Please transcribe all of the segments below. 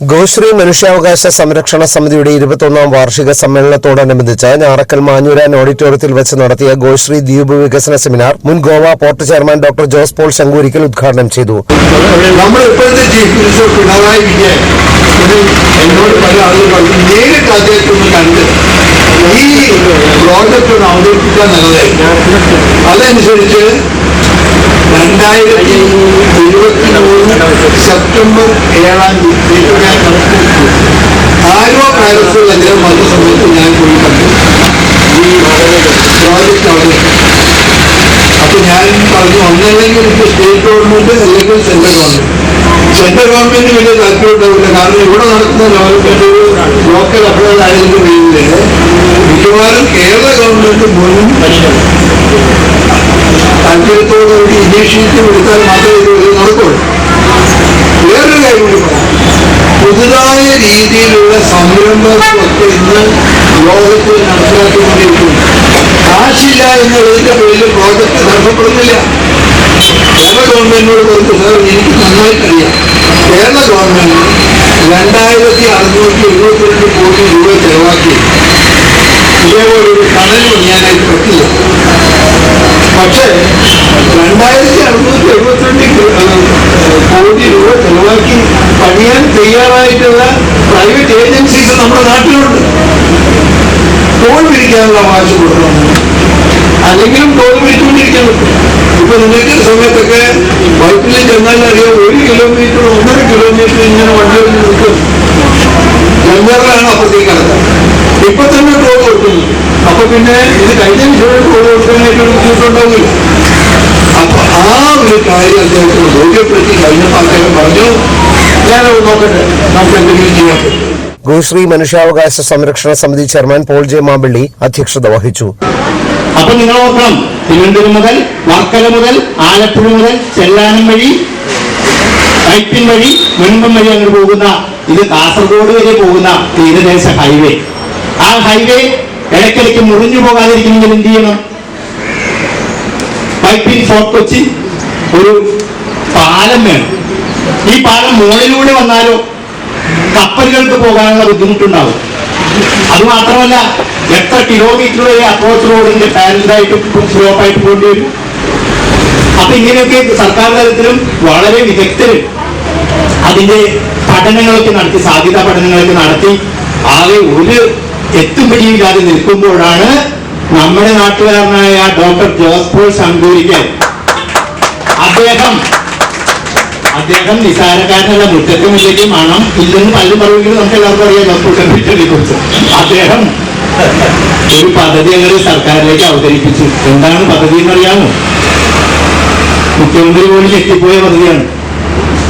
ഗോശ്രീ മനുഷ്യാവകാശ സംരക്ഷണ സമിതിയുടെ ഇരുപത്തൊന്നാം വാർഷിക സമ്മേളനത്തോടനുബന്ധിച്ച് ഞാറക്കൽ മാഞ്ഞൂരാൻ ഓഡിറ്റോറിയത്തിൽ വെച്ച് നടത്തിയ ഗോശ്രീ ദ്വീപ് വികസന സെമിനാർ മുൻ Goa port chairman doctor Jose Paul Shankoorikkal ഉദ്ഘാടനം ചെയ്തു. കണ്ട് ഈ അതനുസരിച്ച് രണ്ടായിരത്തി എഴുപത്തി മൂന്ന് സെപ്റ്റംബർ ഏഴാം തീയതി ഞാൻ കണക്കെടുത്തു ആരോ പാലസിൽ അദ്ദേഹം വന്ന സമയത്ത് ഞാൻ പോയി കണ്ടു. ഈ പ്രോജക്റ്റ് അവിടെ. അപ്പൊ ഞാൻ പറഞ്ഞു ഒന്നല്ലെങ്കിൽ എനിക്ക് സ്റ്റേറ്റ് ഗവൺമെന്റ് അല്ലെങ്കിൽ സെൻട്രൽ ഗവൺമെന്റ്. സെൻട്രൽ ഗവൺമെന്റ് വലിയ താല്പര്യം ഉണ്ടാവില്ല കാരണം ഇവിടെ നടക്കുന്ന ഡെവലപ്മെന്റ് ലോക്കൽ അപ്ലൈഡ് ആയതിന്റെ പേരിൽ മിക്കവാറും കേരള ഗവൺമെന്റ് മുഴുവൻ താല്പര്യത്തോടുകൂടി കൊടുത്താൽ മാത്രമേ ഇത് നടക്കുള്ളൂ. വേറൊരു കാര്യം കൂടി പറയാം. പുതുതായ രീതിയിലുള്ള സംരംഭങ്ങളൊക്കെ ഇന്ന് ലോകത്തിൽ നടപ്പിലാക്കിക്കൊണ്ടിരിക്കുന്നു. കാശില്ല എന്നുള്ളതിന്റെ പേരിൽ പ്രോജക്റ്റ് തടസ്സപ്പെടുന്നില്ല. കേരള ഗവൺമെന്റിനോട് പറഞ്ഞു സാർ എനിക്ക് നന്നായിട്ടറിയാം. കേരള ഗവൺമെന്റ് രണ്ടായിരത്തി അറുന്നൂറ്റി എഴുപത്തിരണ്ട് കോടി രൂപ ചെലവാക്കി. ഇതേപോലെ ഒരു കടൽ പണിയാനായിട്ട് പറ്റില്ല. പക്ഷേ രണ്ടായിരത്തി അറുന്നൂറ്റി എഴുപത്തിരണ്ട് കോടി രൂപ ചെലവാക്കി പണിയാൻ തയ്യാറായിട്ടുള്ള പ്രൈവറ്റ് ഏജൻസീസ് നമ്മുടെ നാട്ടിലുണ്ട്. ടോൾ പിരിക്കാനുള്ള അവകാശം കൊടുക്കണം. അല്ലെങ്കിലും ടോൾ പിരിച്ചുകൊണ്ടിരിക്കാൻ പറ്റും ഇപ്പൊ നിങ്ങൾക്ക് സമയത്തൊക്കെ ബൈക്കിൽ ചെന്നാൽ അറിയാം ഒരു കിലോമീറ്റർ ഒന്നര കിലോമീറ്റർ ഇങ്ങനെ വണ്ടി വന്ന് നിൽക്കും. ജനറലാണ് അപ്പുറത്തേക്ക് കിടക്കുക. ഇപ്പൊ തന്നെ ടോൾ കൊടുക്കുന്നു. അപ്പൊ പിന്നെ ഇത് കഴിഞ്ഞ ടോൾ കൊടുക്കാനായിട്ട് ബുദ്ധിമുട്ടുണ്ടാവില്ല അപ്പൊ ആ ഒരു കാര്യം അദ്ദേഹത്തിന് ബോധ്യപ്പെടുത്തി കഴിഞ്ഞപ്പോൾ അദ്ദേഹം പറഞ്ഞു ഞാനത് നോക്കട്ടെ നമുക്ക് എന്തെങ്കിലും ചെയ്യാൻ പറ്റും ഗോശ്രീ മനുഷ്യാവകാശ സംരക്ഷണ സമിതി ചെയർമാൻ പോൾ ജെ മാമ്പിള്ളി അധ്യക്ഷത വഹിച്ചു. അപ്പൊ നിങ്ങൾ നോക്കണം തിരുവനന്തപുരം മുതൽ വർക്കല മുതൽ ആലപ്പുഴ മുതൽ ചെല്ലാനം വഴി പൈപ്പിൻ വഴി മുൻപം വഴി അങ്ങോട്ട് പോകുന്ന ഇത് കാസർഗോഡ് വരെ പോകുന്ന തീരദേശ ഹൈവേ. ആ ഹൈവേ ഇടയ്ക്കിടയ്ക്ക് മുറിഞ്ഞു പോകാതിരിക്കണമെങ്കിൽ എന്ത് ചെയ്യണം? ഫോർട്ട് കൊച്ചി ഒരു പാലം വേണം. ഈ പാലം മുകളിലൂടെ വന്നാലോ കപ്പലുകൾക്ക് പോകാനുള്ള ബുദ്ധിമുട്ടുണ്ടാവും. അത് മാത്രമല്ല എത്ര കിലോമീറ്റർ വരെ അപ്രോച്ച് റോഡിന്റെ പാരലായിട്ട് സ്ലോപ്പായിട്ട് പോകേണ്ടി വരും. അപ്പൊ ഇങ്ങനെയൊക്കെ സർക്കാർ തലത്തിലും വളരെ വിദഗ്ധരും അതിന്റെ പഠനങ്ങളൊക്കെ നടത്തി സാധ്യതാ പഠനങ്ങളൊക്കെ നടത്തി ആകെ ഒരു എത്തും പിടിയില്ലാതെ നിൽക്കുമ്പോഴാണ് നമ്മുടെ നാട്ടുകാരനായ ഡോക്ടർ ജോസ് പോൾ ശങ്കൂരിക്കൽ അദ്ദേഹം അദ്ദേഹം നിസാരക്കാരനല്ല മുറ്റത്ത് മുന്നിലേക്ക് മണം ഇല്ലെന്ന് പലരും പറയുമെങ്കിലും നമുക്ക് എല്ലാവർക്കും അറിയാം ജോസ് പോൾ ഡോക്ടർ കുറിച്ച്. അദ്ദേഹം ഒരു പദ്ധതി അങ്ങനെ സർക്കാരിലേക്ക് അവതരിപ്പിച്ചു. എന്താണ് പദ്ധതി എന്നറിയാമോ? മുഖ്യമന്ത്രി പോലും എത്തിപ്പോയ പദ്ധതിയാണ്.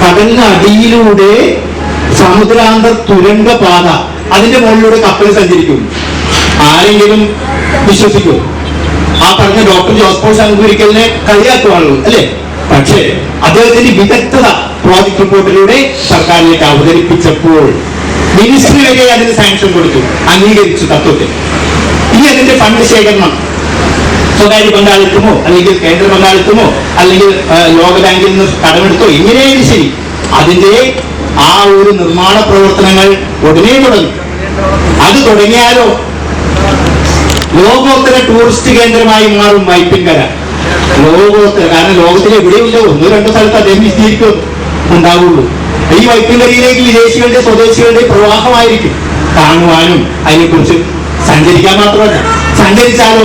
കടലിനടിയിലൂടെ സമുദ്രാന്തർ തുരങ്ക പാത അതിന്റെ മുകളിലൂടെ കപ്പൽ സഞ്ചരിക്കും. ആരെങ്കിലും വിശ്വസിക്കും. ആ പറഞ്ഞ ഡോക്ടർ ജോസ് പോൾ ശങ്കുരിക്കലിനെ കളിയാക്കുവാണല്ലോ അല്ലേ? പക്ഷേ അദ്ദേഹത്തിന്റെ വിദഗ്ധത പ്രോജക്ട് റിപ്പോർട്ടിലൂടെ സർക്കാരിലേക്ക് അവതരിപ്പിച്ചപ്പോൾ മിനിസ്ട്രി വരെ അതിന് സാങ്ഷൻ കൊടുത്തു അംഗീകരിച്ചു തത്വത്തിൽ. ഇനി അതിന്റെ ഫണ്ട് ശേഖരണം സ്വകാര്യ പങ്കാളിത്തമോ അല്ലെങ്കിൽ കേന്ദ്ര പങ്കാളിത്തമോ അല്ലെങ്കിൽ ലോകബാങ്കിൽ നിന്ന് കടമെടുത്തോ എങ്ങനെയായാലും ശരി. അതിന്റെ ആ ഒരു നിർമ്മാണ പ്രവർത്തനങ്ങൾ ഉടനെ തുടങ്ങി. അത് തുടങ്ങിയാലോ ലോകോത്തര ടൂറിസ്റ്റ് കേന്ദ്രമായി മാറും വൈപ്പിൻകര ലോകോത്തര കാരണം ലോകത്തിൽ എവിടെയുണ്ടോ ഒന്നോ രണ്ടോ സ്ഥലത്ത് അദ്ദേഹം വിശദീകരിക്കും ഉണ്ടാവുള്ളൂ. ഈ വൈപ്പിൻകരയിലേക്ക് വിദേശികളുടെ സ്വദേശികളുടെ പ്രവാഹമായിരിക്കും. കാണുവാനും അതിനെക്കുറിച്ച് സഞ്ചരിക്കാൻ മാത്രമല്ല സഞ്ചരിച്ചാലോ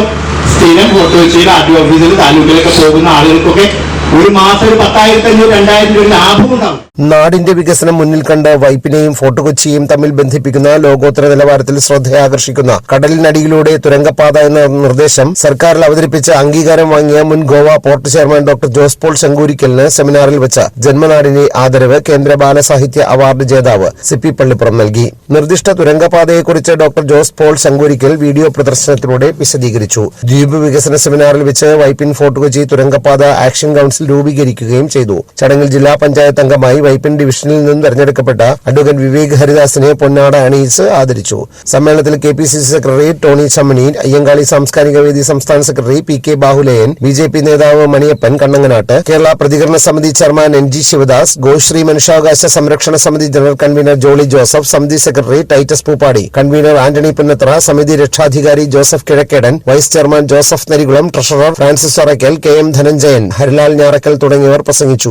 സ്ഥിരം ഫോട്ടോ വെച്ച് ടി ഓഫീസിൽ താലൂക്കിലൊക്കെ പോകുന്ന ആളുകൾക്കൊക്കെ ഒരു മാസം ഒരു പത്തായിരത്തി അഞ്ഞൂറ് രണ്ടായിരം രൂപ ലാഭം നാടിന്റെ വികസനം മുന്നിൽ കണ്ട് വൈപ്പിനെയും ഫോർട്ട് കൊച്ചിയെയും തമ്മിൽ ബന്ധിപ്പിക്കുന്ന ലോകോത്തര നിലവാരത്തിൽ ശ്രദ്ധയാകർഷിക്കുന്ന കടലിനടിയിലൂടെ തുരങ്കപാത എന്ന നിർദ്ദേശം സർക്കാരിൽ അവതരിപ്പിച്ച അംഗീകാരം വാങ്ങിയ മുൻ Goa port chairman doctor Jose Paul ശങ്കൂരിക്കലിന് സെമിനാറിൽ വെച്ച ജന്മനാടിന്റെ ആദരവ് കേന്ദ്ര ബാലസാഹിത്യ അവാർഡ് ജേതാവ് സിപ്പി പള്ളിപ്പുറം നൽകി. നിർദ്ദിഷ്ട തുരങ്കപാതയെക്കുറിച്ച് ഡോക്ടർ ജോസ് പോൾ ശങ്കൂരിക്കൽ വീഡിയോ പ്രദർശനത്തിലൂടെ വിശദീകരിച്ചു. ദ്വീപ് വികസന സെമിനാറിൽ വെച്ച് വൈപ്പിൻ ഫോർട്ട് കൊച്ചി തുരങ്കപാത ആക്ഷൻ കൌൺസിൽ രൂപീകരിക്കുകയും ചെയ്തു. ചടങ്ങിൽ ജില്ലാ പഞ്ചായത്ത് അംഗമായി വൈപ്പിൻ ഡിവിഷനിൽ നിന്നും തെരഞ്ഞെടുക്കപ്പെട്ട അഡ്വക്കേറ്റ് വിവേക് ഹരിദാസിനെ പൊന്നാട അണിയിച്ച് ആദരിച്ചു. സമ്മേളനത്തിൽ K P C C secretary Tony Chammany Ayyankali സാംസ്കാരിക വേദി സംസ്ഥാന secretary P K Bahuleyan B J P നേതാവ് മണിയപ്പൻ കണ്ണങ്ങനാട്ട് കേരള പ്രതികരണ സമിതി chairman N G Sivadas Goshree മനുഷ്യാവകാശ സംരക്ഷണ സമിതി ജനറൽ കൺവീനർ ജോളി ജോസഫ് സമിതി സെക്രട്ടറി ടൈറ്റസ് പൂപ്പാടി കൺവീനർ ആന്റണി പുന്നത്ര സമിതി രക്ഷാധികാരി Joseph Kizhakkedan vice chairman Joseph Narikulam treasurer Francis Arackal K M Dhananjayan Harilal Njarakkal തുടങ്ങിയവർ പ്രസംഗിച്ചു.